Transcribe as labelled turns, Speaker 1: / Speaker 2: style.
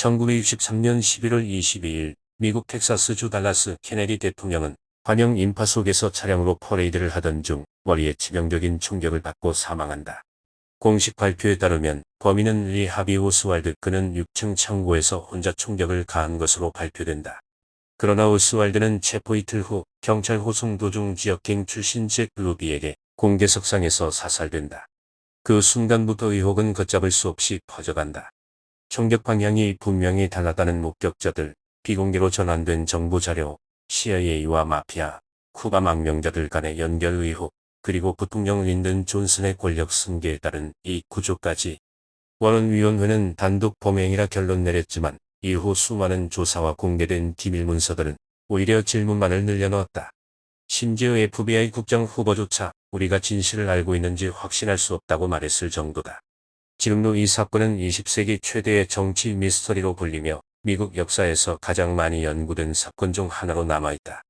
Speaker 1: 1963년 11월 22일 미국 텍사스주 달라스 케네디 대통령은 환영 인파 속에서 차량으로 퍼레이드를 하던 중 머리에 치명적인 충격을 받고 사망한다. 공식 발표에 따르면 범인은 리 하비 오스왈드 그는 6층 창고에서 혼자 충격을 가한 것으로 발표된다. 그러나 오스왈드는 체포 이틀 후 경찰 호송 도중 지역행 출신 잭 루비에게 공개석상에서 사살된다. 그 순간부터 의혹은 걷잡을 수 없이 퍼져간다. 총격 방향이 분명히 달랐다는 목격자들, 비공개로 전환된 정보 자료, CIA와 마피아, 쿠바 망명자들 간의 연결 의혹, 그리고 부통령 린든 존슨의 권력 승계에 따른 이 구조까지 원원위원회는 단독 범행이라 결론 내렸지만 이후 수많은 조사와 공개된 기밀 문서들은 오히려 질문만을 늘려놓았다. 심지어 FBI 국장 후보조차 우리가 진실을 알고 있는지 확신할 수 없다고 말했을 정도다. 지금도 이 사건은 20세기 최대의 정치 미스터리로 불리며 미국 역사에서 가장 많이 연구된 사건 중 하나로 남아있다.